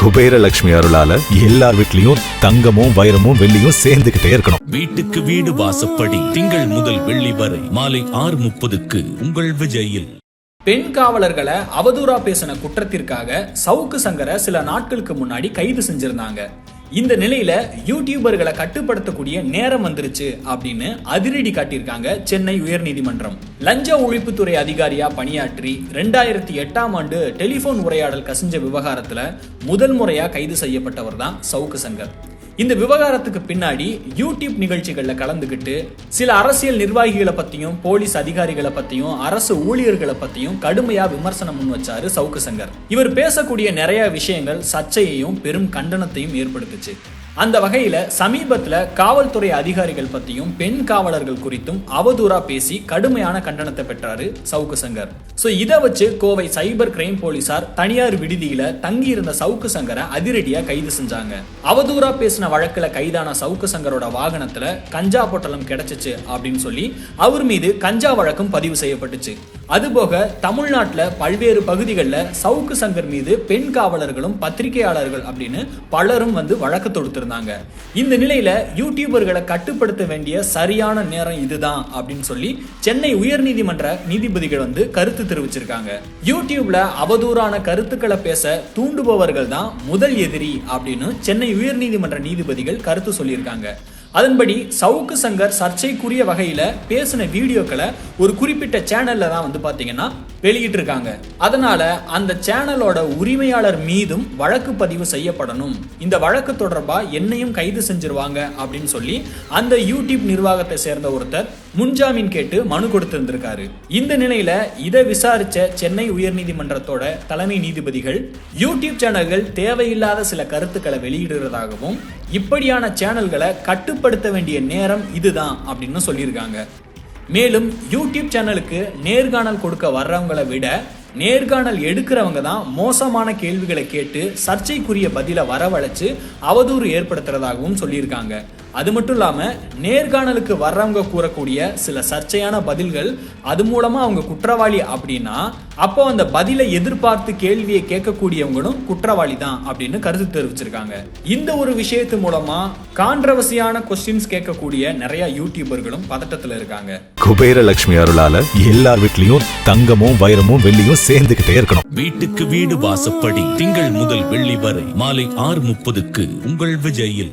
குபேரலட்சுமி அருளால எல்லார் வீட்லயும் தங்கமும் வைரமும் வெள்ளியும் சேர்ந்துகிட்டே இருக்கணும். வீட்டுக்கு வீடு வாசப்படி திங்கள் முதல் வெள்ளி வரை மாலை ஆறு முப்பதுக்கு உங்கள் விஜயில். பெண் காவலர்களை அவதூறா பேசின குற்றத்திற்காக சவுக்கு சங்கரை சில நாட்களுக்கு முன்னாடி கைது செஞ்சிருந்தாங்க. இந்த நிலையில யூடியூபர்களை கட்டுப்படுத்தக்கூடிய நேரம் வந்துருச்சு அப்படின்னு அதிரடி காட்டியிருக்காங்க சென்னை உயர்நீதிமன்றம். லஞ்ச ஒழிப்புத்துறை அதிகாரியா பணியாற்றி ரெண்டாயிரத்தி எட்டாம் ஆண்டு டெலிபோன் உரையாடல் கசிஞ்ச விவகாரத்துல முதல் முறையா கைது செய்யப்பட்டவர் தான் சவுக்கு சங்கர். இந்த விவகாரத்துக்கு பின்னாடி யூடியூப் நிகழ்ச்சிகளில் கலந்துக்கிட்டு சில அரசியல் நிர்வாகிகளை பற்றியும் போலீஸ் அதிகாரிகளை பற்றியும் அரசு ஊழியர்களை பற்றியும் கடுமையாக விமர்சனம் முன் வச்சாரு சவுக்கு சங்கர். இவர் பேசக்கூடிய நிறைய விஷயங்கள் சர்ச்சையையும் பெரும் கண்டனத்தையும் ஏற்படுத்துச்சு. அந்த வகையில் சமீபத்தில் காவல்துறை அதிகாரிகள் பற்றியும் பெண் காவலர்கள் குறித்தும் அவதூறா பேசி கடுமையான கண்டனத்தை பெற்றாரு சவுக்கு சங்கர். ஸோ இதை வச்சு கோவை சைபர் கிரைம் போலீசார் தனியார் விடுதியில தங்கியிருந்த சவுக்கு சங்கரை அதிரடியாக கைது செஞ்சாங்க. அவதூறா பேசின வழக்குல கைதான சவுக்கு சங்கரோட வாகனத்துல கஞ்சா பொட்டலம் கிடைச்சிச்சு அப்படின்னு சொல்லி அவர் மீது கஞ்சா வழக்கும் பதிவு செய்யப்பட்டுச்சு. அதுபோக தமிழ்நாட்டில் பல்வேறு பகுதிகளில் சவுக்கு சங்கர் மீது பெண் காவலர்களும் பத்திரிகையாளர்கள் அப்படின்னு பலரும் வந்து வழக்கு தொடுத்திருந்தாங்க. இந்த நிலையில யூடியூபர்களை கட்டுப்படுத்த வேண்டிய சரியான நேரம் இதுதான் அப்படின்னு சொல்லி சென்னை உயர்நீதிமன்ற நீதிபதிகள் வந்து கருத்து தெரிவிச்சிருக்காங்க. யூடியூப்ல அவதூறான கருத்துக்களை பேச தூண்டுபவர்கள் தான் முதல் எதிரி அப்படின்னு சென்னை உயர்நீதிமன்ற நீதிபதிகள் கருத்து சொல்லியிருக்காங்க. அதன்படி சவுக்கு சங்கர் சர்ச்சைக்குரிய வகையில பேசின வீடியோக்களை ஒரு குறிப்பிட்ட சேனல்ல தான் வந்து பாத்தீங்கன்னா வெளியிட்டு இருக்காங்க அதனால அந்த சேனலோட உரிமையாளர் மீதும் வழக்கு பதிவு செய்யப்படணும். இந்த வழக்கு தொடர்பா என்னையும் கைது செஞ்சிருவாங்க அப்படின்னு சொல்லி அந்த யூடியூப் நிர்வாகத்தை சேர்ந்த ஒருத்தர் முன்ஜாமீன் கேட்டு மனு கொடுத்திருந்திருக்காரு. இந்த நிலையில இதை விசாரிச்ச சென்னை உயர்நீதிமன்றத்தோட தலைமை நீதிபதிகள் யூடியூப் சேனல்கள் தேவையில்லாத சில கருத்துக்களை வெளியிடுறதாகவும் இப்படியான சேனல்களை கட்டுப்படுத்த வேண்டிய நேரம் இதுதான் அப்படின்னு சொல்லியிருக்காங்க. மேலும் யூடியூப் சேனலுக்கு நேர்காணல் கொடுக்க வர்றவங்களை விட நேர்காணல் எடுக்கிறவங்க தான் மோசமான கேள்விகளை கேட்டு சர்ச்சைக்குரிய பதிலை வரவழைச்சு அவதூறு ஏற்படுத்துறதாகவும் சொல்லியிருக்காங்க. அது மட்டும் இல்லாம நேர்காணலுக்கு வர்றவங்க கூறக்கூடிய சில சர்ச்சையான பதில்கள் அது மூலமா அவங்க குற்றவாளி அப்படின்னா அப்போ அந்த பதிலை எதிர்பார்த்து கேள்வியை கேட்கக்கூடியவங்களும் குற்றவாளி தான் அப்படின்னு கருத்து தெரிவிச்சிருக்காங்க. இந்த ஒரு விஷயத்து மூலமா கான்ட்ரவர்சியான கொஸ்டின்ஸ் கேட்கக்கூடிய நிறைய யூடியூபர்களும் பதட்டத்துல இருக்காங்க. குபேரலட்சுமி அருளால எல்லார் வீட்லயும் தங்கமும் வைரமும் வெள்ளியும் சேர்ந்துகிட்டே இருக்கணும். வீட்டுக்கு வீடு வாசப்படி திங்கள் முதல் வெள்ளி வரை மாலை ஆறு முப்பதுக்கு உங்கள் விஜயில்.